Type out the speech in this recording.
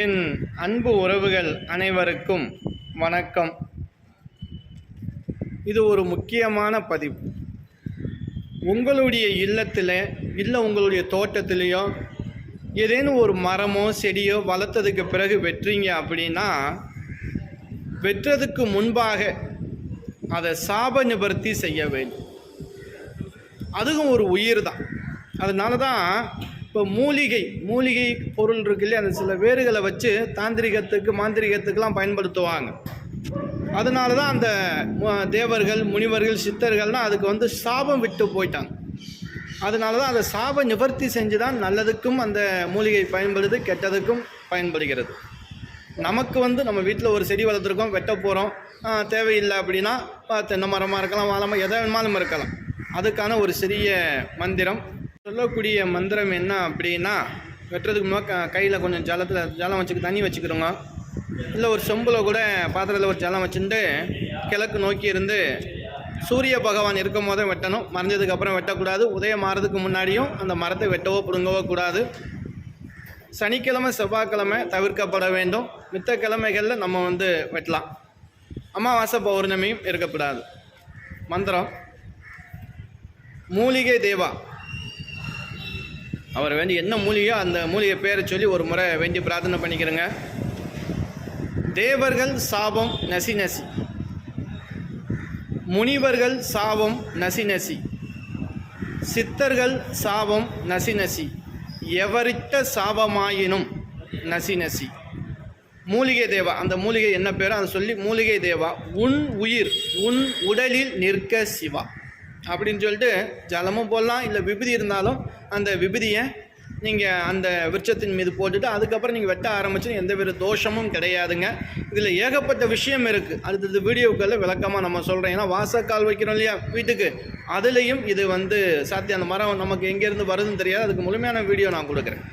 என் அன்பு உறவுகள் அனைவருக்கும் வணக்கம். இது ஒரு முக்கியமான பதிவு. உங்களுடைய இல்லத்தில் இல்லை உங்களுடைய தோட்டத்திலேயோ ஏதேனும் ஒரு மரமோ செடியோ வளர்த்ததுக்கு பிறகு வெட்டுறீங்க அப்படின்னா வெட்டுறதுக்கு முன்பாக அதை சாப நிவர்த்தி செய்ய வேண்டும். அதுவும் ஒரு உயிர் தான் அதனால தான் இப்போ மூலிகை மூலிகை பொருள் இருக்கு இல்லையா? அந்த சில வேர்களை வச்சு தாந்திரிகத்துக்கு மாந்திரிகத்துக்கெலாம் பயன்படுத்துவாங்க. அதனால தான் அந்த தேவர்கள் முனிவர்கள் சித்தர்கள்லாம் அதுக்கு வந்து சாபம் விட்டு போயிட்டாங்க. அதனால தான் அந்த சாப நிவர்த்தி செஞ்சு தான் நல்லதுக்கும் அந்த மூலிகை பயன்படுது கெட்டதுக்கும் பயன்படுகிறது. நமக்கு வந்து நம்ம வீட்டில் ஒரு செடி வளர்த்துருக்கோம் வெட்ட போகிறோம் தேவையில்லை அப்படின்னா தென்னை மரமாக இருக்கலாம் வாழமாக எதை வேணுமாலும் இருக்கலாம். அதுக்கான ஒரு சிறிய மந்திரம். சொல்லக்கூடிய மந்திரம் என்ன அப்படின்னா வெட்டுறதுக்கு முன்னாடி கையில் கொஞ்சம் ஜலத்தில் ஜலம் வச்சுக்க தண்ணி வச்சுக்கிறோங்க. இல்லை ஒரு சொம்பில் கூட பாத்திரத்தில் ஒரு ஜலம் வச்சுட்டு கிழக்கு நோக்கி இருந்து சூரிய பகவான் இருக்கும் போதே வெட்டணும். மறைஞ்சதுக்கப்புறம் வெட்டக்கூடாது. உதயம் மாறதுக்கு முன்னாடியும் அந்த மரத்தை வெட்டவோ பிடுங்கவோ கூடாது. சனிக்கிழமை செவ்வாய்க்கிழமை தவிர்க்கப்பட வேண்டும். மித்த கிழமைகளில் நம்ம வந்து வெட்டலாம். அமாவாசை பௌர்ணமியும் இருக்கக்கூடாது. மந்திரம் மூலிகை தேவா. அவர் வேண்டி என்ன மூலிகையோ அந்த மூலிகை பேரை சொல்லி ஒரு முறை வேண்டி பிரார்த்தனை பண்ணிக்கிறேங்க. தேவர்கள் சாபம் நசி நசி. முனிவர்கள் சாபம் நசி நசி. சித்தர்கள் சாபம் நசி நசி. எவரிட்ட சாபமாயினும் நசி நசி. மூலிகை தேவா. அந்த மூலிகை என்ன பேரோ அதை சொல்லி மூலிகை தேவா. உன் உயிர் உன் உடலில் நிற்க சிவா. அப்படின்னு சொல்லிட்டு ஜலமும் போடலாம். இல்லை விபதி இருந்தாலும் அந்த விபதியை நீங்கள் அந்த விருட்சத்தின் மீது போட்டுட்டு அதுக்கப்புறம் நீங்கள் வெட்ட ஆரம்பிச்சு எந்த வித தோஷமும் கிடையாதுங்க. இதில் ஏகப்பட்ட விஷயம் இருக்குது அடுத்தது வீடியோக்களில் விளக்கமாக நம்ம சொல்கிறோம் ஏன்னா வாசக்கால் வைக்கிறோம் இல்லையா வீட்டுக்கு? அதுலேயும் இது வந்து சாத்தியம். அந்த மரம் நமக்கு எங்கேருந்து வருதுன்னு தெரியாது. அதுக்கு முழுமையான வீடியோ நான் கொடுக்குறேன்.